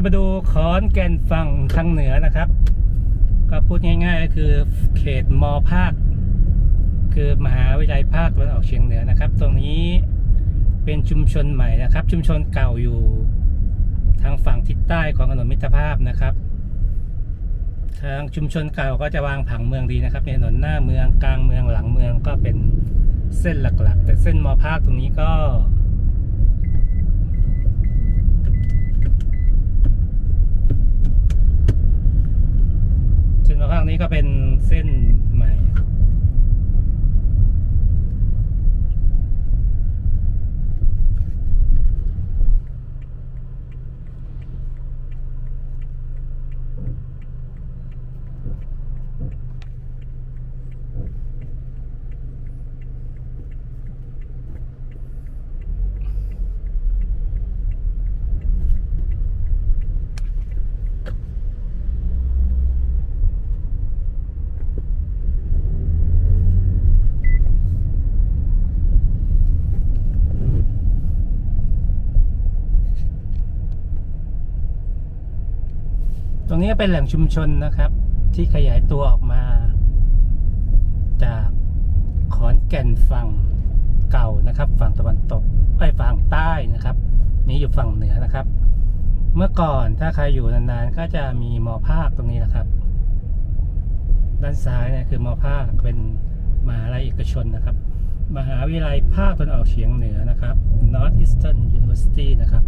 จะมาดูขอนแก่นฝั่งทางเหนือนะครับ ก็พูดง่ายๆก็คือเขตมภาค คือมหาวิทยาลัยภาคตะวันออกเฉียงเหนือนะครับ ตรงนี้เป็นชุมชนใหม่นะครับ ชุมชนเก่าอยู่ทางฝั่งทิศใต้ของถนนมิตรภาพนะครับ ทางชุมชนเก่าก็จะวางผังเมืองดีนะครับในถนนหน้าเมืองกลางเมืองหลังเมืองก็เป็นเส้นหลักๆ แต่เส้นมภาคตรงนี้ก็ ข้างนี้ก็เป็นเส้น นี้เป็นแหล่งชุมชนนะครับ ที่ขยายตัวออกมา จากขอนแก่นฝั่งเก่านะครับ ฝั่งตะวันตกไอ้ยฝั่งใต้นะครับ นี้อยู่ฝั่งเหนือนะครับ เมื่อก่อนถ้าใครอยู่นานๆ ก็จะมีมอภาคตรงนี้นะครับ ด้านซ้ายเนี่ยคือมอภาคเป็นมหาลัยเอกชนนะครับ มหาวิทยาลัยภาคตะวันออกเฉียงเหนือนะครับ Northeastern University นะครับ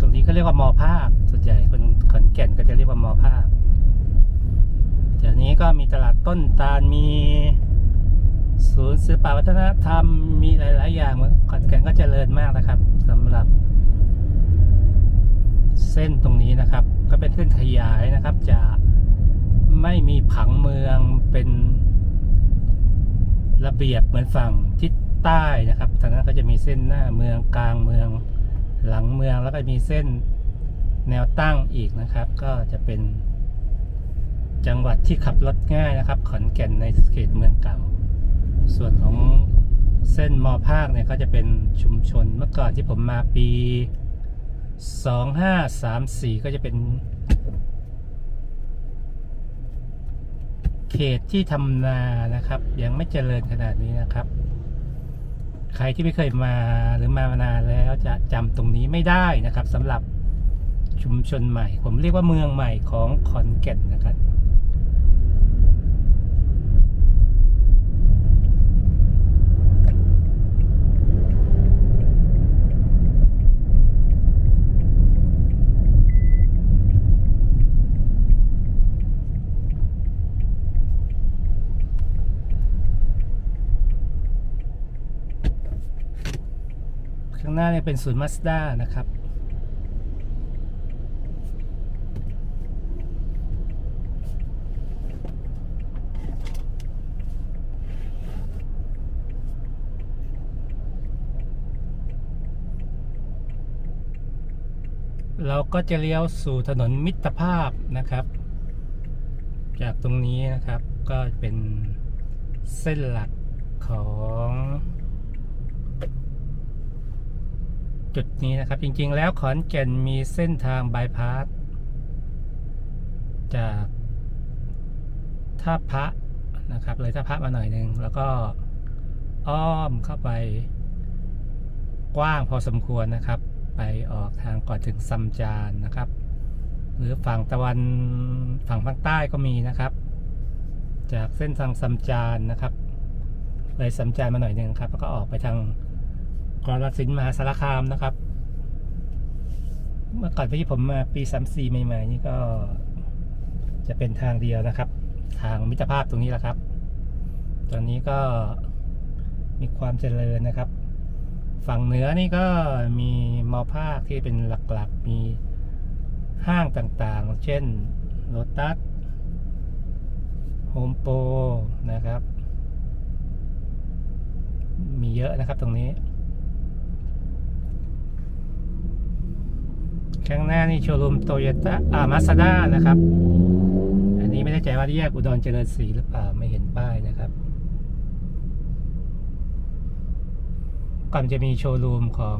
ตรงนี้ก็เรียกว่ามอภาคส่วนใหญ่คน ขอนแก่นก็จะเรียกว่ามอภาคจากนี้ก็มีตลาดต้นตาลมีศูนย์ศิลปวัฒนธรรมมีหลาย ๆ อย่างขอนแก่นก็เจริญมากนะครับสำหรับ เส้นตรงนี้นะครับ ก็เป็นเส้นขยายนะครับ จะไม่มีผังเมืองเป็นระเบียบเหมือนฝั่งทิศใต้นะครับทางนั้นก็จะมีเส้นหน้าเมืองกลางเมืองหลังเมืองแล้วก็มีเส้น แนวตั้งอีกนะครับ ก็จะเป็น จังหวัดที่ขับรถง่ายนะครับ ขอนแก่นในเขตเมืองเก่า ส่วนของเส้นมอภาคเนี่ยก็จะเป็นชุมชนเมื่อก่อนที่ผมมาปี 2534 ก็จะเป็น เขตที่ทำนานะครับ ยังไม่เจริญขนาดนี้นะครับ ใครที่ไม่เคยมาหรือมามานานแล้วจะจำตรงนี้ไม่ได้นะครับสำหรับ ชุมชนใหม่ ผมเรียกว่าเมืองใหม่ของขอนแก่นนะครับข้างหน้าเนี่ยเป็นศูนย์มาสด้านะครับ เราก็จะเลี้ยวสู่ถนนมิตรภาพนะครับ จากตรงนี้นะครับก็เป็นเส้นหลักของจุดนี้นะครับ จริงๆ แล้วขอนแก่นมีเส้นทางบายพาสจากท่าพระนะครับ เลยท่าพระมาหน่อยหนึ่งแล้วก็อ้อมเข้าไปกว้างพอสมควรนะครับ ไปออกทางก่อนถึงซัมจานนะครับ หรือฝั่งตะวันฝั่งภาคใต้ก็มีนะครับ จากเส้นทางซัมจานนะครับเลยซัมจานมาหน่อยหนึ่งครับ แล้วก็ออกไปทางกรสินมหาสารคามนะครับ เมื่อก่อนที่ผมมาปีสามสี่ใหม่ ๆ นี่ก็จะเป็นทางเดียวนะครับ ทางมิตรภาพตรงนี้แหละครับ ตอนนี้ก็มีความเจริญนะครับ ฝั่งเหนือนี่ก็มีมอภาคที่เป็นหลักๆ มีห้างต่างๆ เช่นโ o ตัสโฮมโปรนะครับ มีเยอะนะครับตรงนี้ ข้างหน้านี่โชว์รูมโตโยต้าอ่ามาสด้านะครับ อันนี้ไม่แน่ใจว่าที่แยกอุดรเจริญศรีหรือเปล่า ไม่เห็นป้ายนะครับ ก่อนจะมีโชว์รูมของ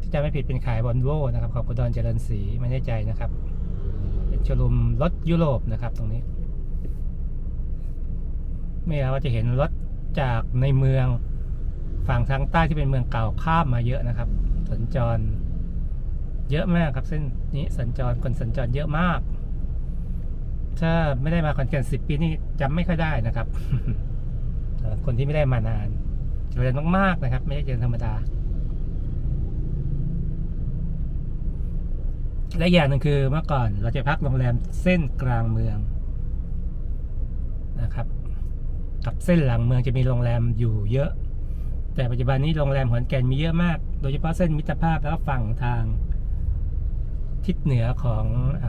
ที่จะไม่ผิดเป็นขายวอลโวนะครับของกุดรเจริญศรีไม่แน่ใจนะครับ เป็นโชว์รูมรถยุโรปนะครับตรงนี้ไม่เราจะเห็นรถจากในเมืองฝั่งทางใต้ที่เป็นเมืองเก่าข้ามมาเยอะนะครับ สัญจร เยอะมากครับเส้นนี้สัญจรคนสัญจรเยอะมาก ถ้าไม่ได้มาคอนแก่นสิบปีนี่จำไม่ค่อยได้นะครับคนที่ไม่ได้มานาน เจริญมากๆนะครับ ไม่ใช่เจริญธรรมดา และอย่างหนึ่งคือเมื่อก่อนเราจะพักโรงแรมเส้นกลางเมืองนะครับ กับเส้นหลังเมืองจะมีโรงแรมอยู่เยอะ แต่ปัจจุบันนี้โรงแรมขอนแก่นมีเยอะมาก โดยเฉพาะเส้นมิตรภาพแล้วก็ฝั่งทางทิศเหนือของอ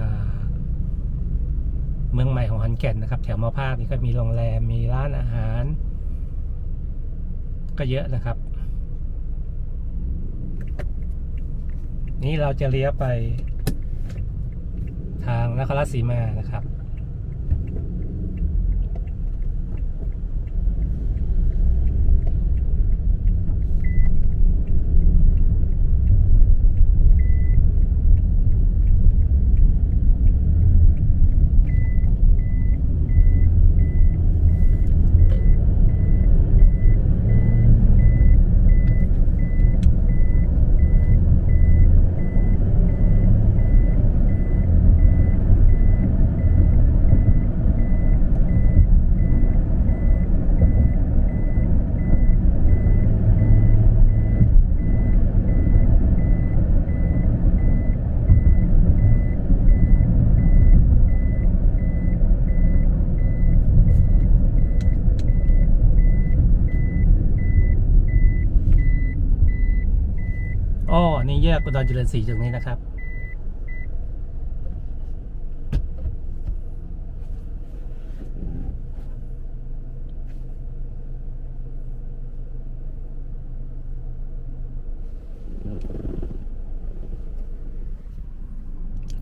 เมืองใหม่ของขอนแก่นนะครับ แถวมอภาคนี่ก็มีโรงแรมมีร้านอาหาร ก็เยอะนะครับ นี่เราจะเลี้ยวไปทางนครราชสีมานะครับ อ้อ นี่แยกอุดรเจริญศรีตรงนี้นะครับ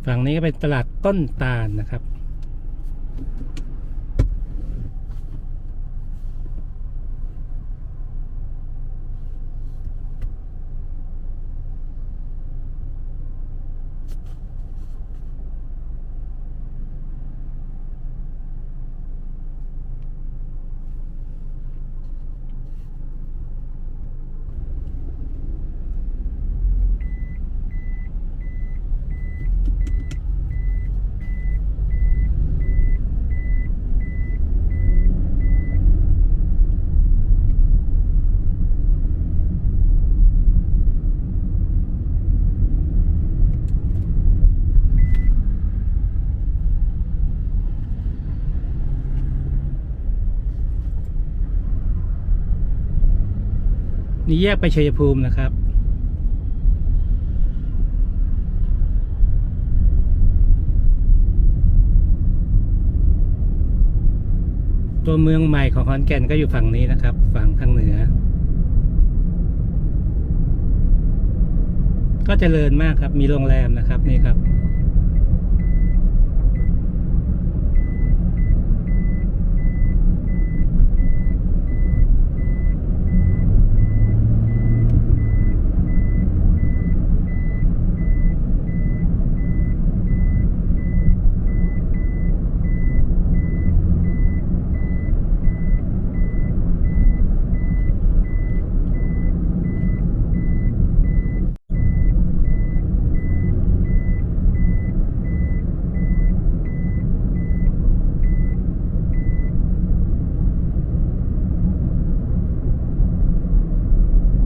ฝั่งนี้ก็เป็นตลาดต้นตาลนะครับ นี่แยกไปชัยภูมินะครับ ตัวเมืองใหม่ของขอนแก่นก็อยู่ฝั่งนี้นะครับ ฝั่งทางเหนือ ก็เจริญมากครับมีโรงแรมนะครับนี่ครับ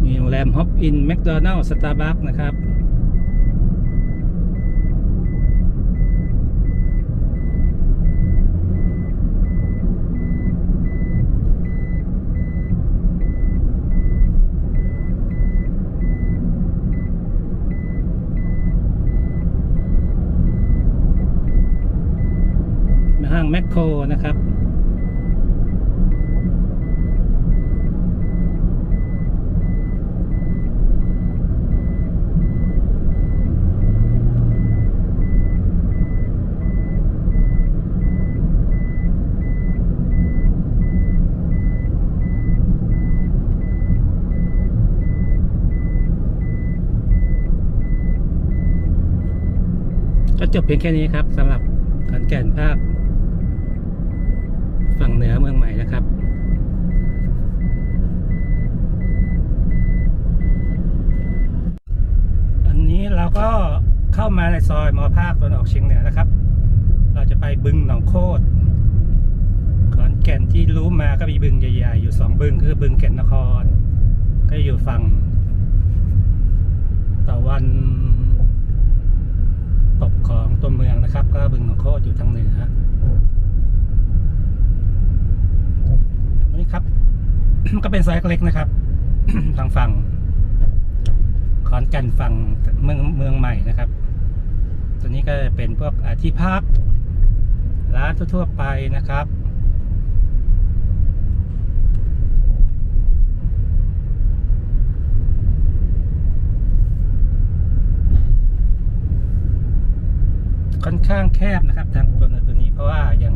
มีโรง กินแมคโดนัลล์สตาร์บัคนะครับ ห้างแมคโครนะครับ น ก็ จบเพียงแค่นี้ครับสำหรับขอนแก่นภาคฝั่งเหนือเมืองใหม่นะครับอันนี้เราก็เข้ามาในซอยมอภาคตะวันออกเฉียงเหนือนะครับ เราจะไปบึงหนองโคตรขอนแก่นที่รู้มาก็มีบึงใหญ่ๆอยู่สองบึงคือบึงแก่นนคร ก็อยู่ฝั่งตะวัน ของตัวเมืองนะครับ ก็บึงหนองโคตรอยู่ทางเหนือนี่ครับ ก็เป็นซอยเล็กนะครับ ทางฝั่งขอนแก่นฝั่งเมืองเมืองใหม่นะครับ ตัวนี้ก็เป็นพวกอาที่พักร้านทั่วๆไปนะครับ ค่อนข้างแคบนะครับ ทางตัวนี้ตัวนี้เพราะว่ายัง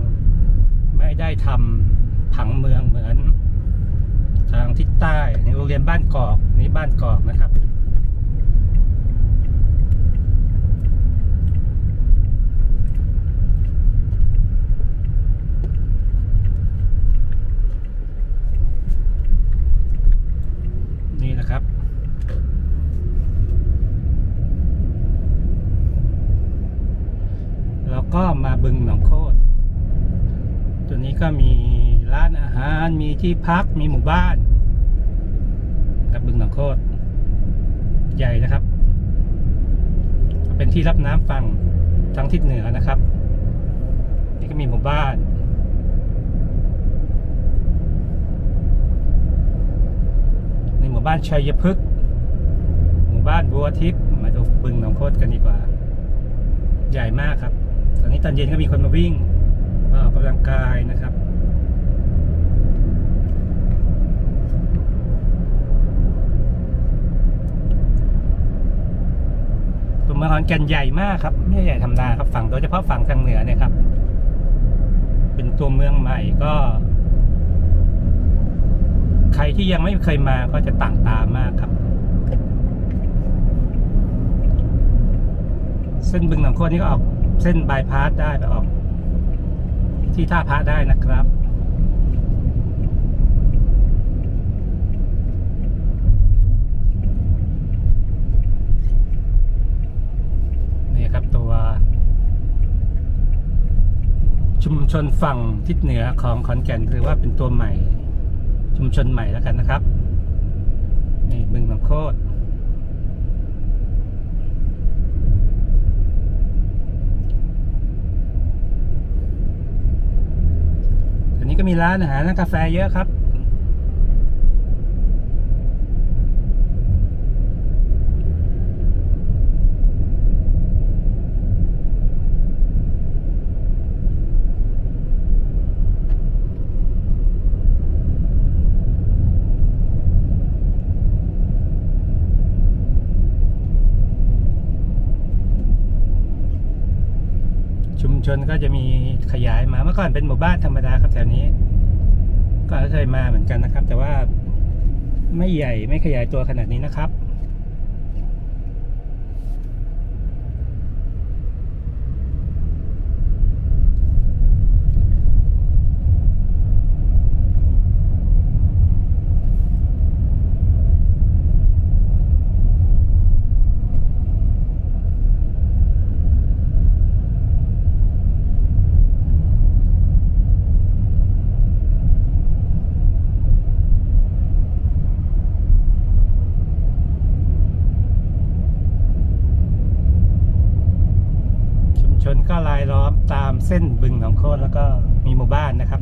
ไม่ได้ทำผังเมืองเหมือน ทางทิศใต้ในโรงเรียนบ้านกอกนี่บ้านกอกนะครับ นี่นะครับ แล้วก็มาบึงหนองโคตตัวนี้ก็มีร้านอาหาร มีที่พัก มีหมู่บ้าน กับบึงหนองโคตใหญ่นะครับ เป็นที่รับน้ำฝั่งทางทิศเหนือนะครับ นี่ก็มีหมู่บ้านในหมู่บ้านชัยพฤกษ์หมู่บ้านบัวทิพย์มาดูบึงหนองโคตกันดีกว่า ใหญ่มากครับ ตอนนี้ตอนเย็นก็มีคนมาวิ่งมาออกกำลังกายนะครับตัวเมืองขอนแก่นใหญ่มากครับไม่ใช่ใหญ่ธรรมดาครับฝั่งโดยเฉพาะฝั่งทางเหนือเนี่ยครับ เป็นตัวเมืองใหม่ก็ ใครที่ยังไม่เคยมาก็จะต่างตามากครับเส้นบึงหนองโคตนี่ก็ออก เส้นบายพาสได้ไปออก ที่ท่าพระได้นะครับ นี่ครับตัว ชุมชนฝั่งทิศเหนือของขอนแก่นถือว่าเป็นตัวใหม่ ชุมชนใหม่แล้วกันนะครับ นี่บึงหนองโคตร อันนี้ ก็มีร้านอาหารร้านกาแฟเยอะครับ ชนก็จะมีขยายมาเมื่อก่อนเป็นหมู่บ้านธรรมดาครับแถวนี้ ก็เคยมาเหมือนกันนะครับ แต่ว่าไม่ใหญ่ไม่ขยายตัวขนาดนี้นะครับ ชุมชนก็รายล้อมตาม เส้นบึงหนองโคตรแล้วก็มีหมู่บ้านนะครับ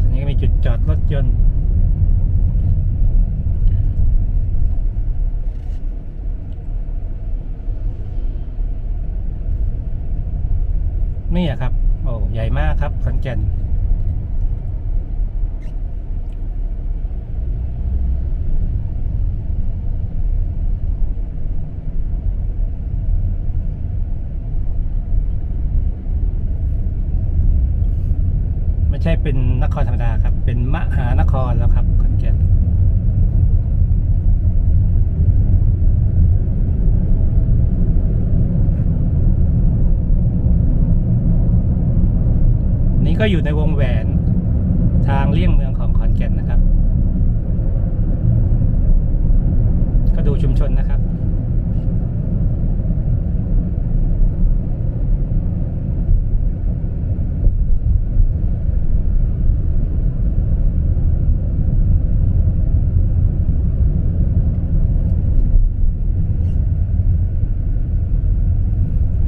ตอนนี้ก็มีจุดจอดรถยนต์นี่อะครับ โอ้ ใหญ่มากครับขอนแก่น เป็นนครธรรมดาครับ เป็นมหานครแล้วครับขอนแก่นนี่ก็อยู่ในวงแหวนทางเลี่ยงเมืองของขอนแก่นนะครับ ก็ดูชุมชนนะครับ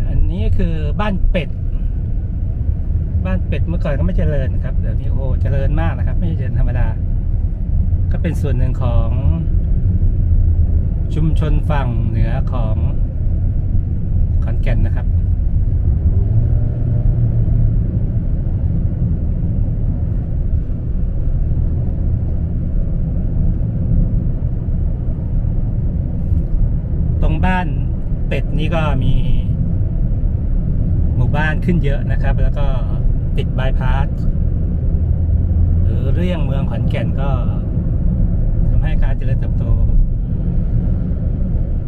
อันนี้ คือบ้านเป็ด บ้านเป็ดเมื่อก่อนก็ไม่เจริญครับเดี๋ยวนี้โอ้โหเจริญมากนะครับ ไม่ใช่เจริญธรรมดา ก็เป็นส่วนหนึ่งของชุมชนฝั่งเหนือของขอนแก่นนะครับตรงบ้านเป็ดนี้ก็มี มู่บ้านขึ้นเยอะนะครับ แล้วก็ติดบายพาสหรือเรี่ยงเมืองขอนแก่นก็ทำให้การเจริญเติบโต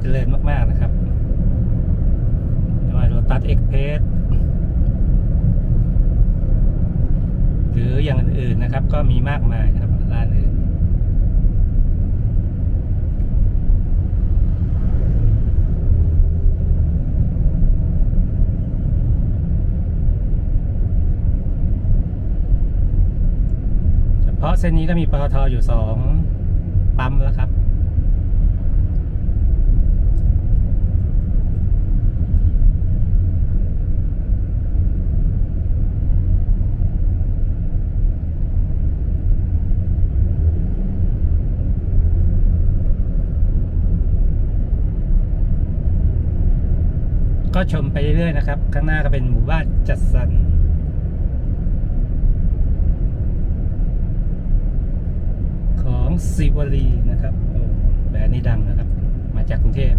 เจริญมาก ๆ นะครับไม่ว่าโรตัสเอ็กเพสหรืออย่างอื่นๆนะครับ ก็มีมากมายนะครับร้านอื่น เฉพาะเส้นนี้ก็มีปตทอยู่สองปั๊มแล้วครับ ก็ชมไปเรื่อยๆนะครับ ข้างหน้าก็เป็นหมู่บ้านจัดสรร ของ สิวลีนะครับแบรนด์นี้ดังนะครับ มาจากกรุงเทพ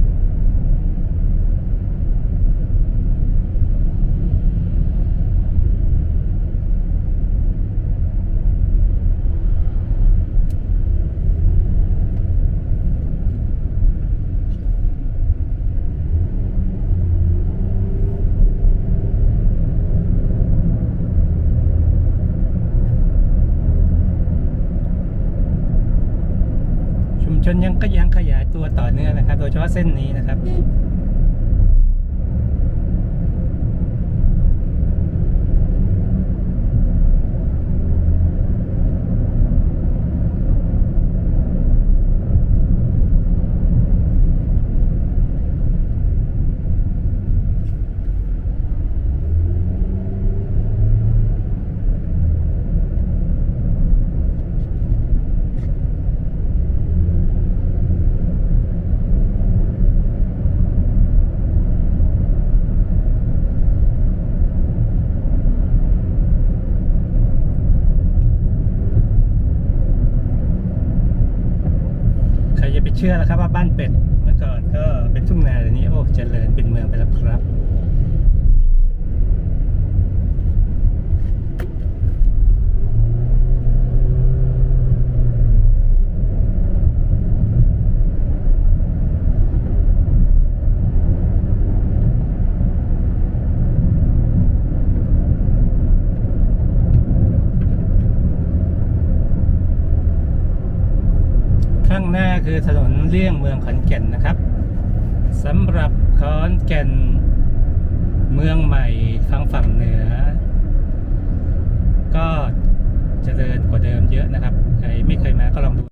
ชุมช นยังก็ยังขยายตัวต่อเนื่องนะครับ โดยเฉพาะเส้นนี้นะครับ เชื่อแล้วครับว่าบ้านเป็ดเมื่อก่อนก็เป็นทุ่งนาเดี๋ยวนี้โอ้เจริญเป็นเมืองไปแล้วครับ ข้างหน้า คือถนนเลี่ยงเมืองขอนแก่นนะครับสำหรับขอนแก่นเมืองใหม่ทางฝั่งเหนือ ก็เจริญกว่าเดิมเยอะนะครับ ใครไม่เคยมาก็ลองดู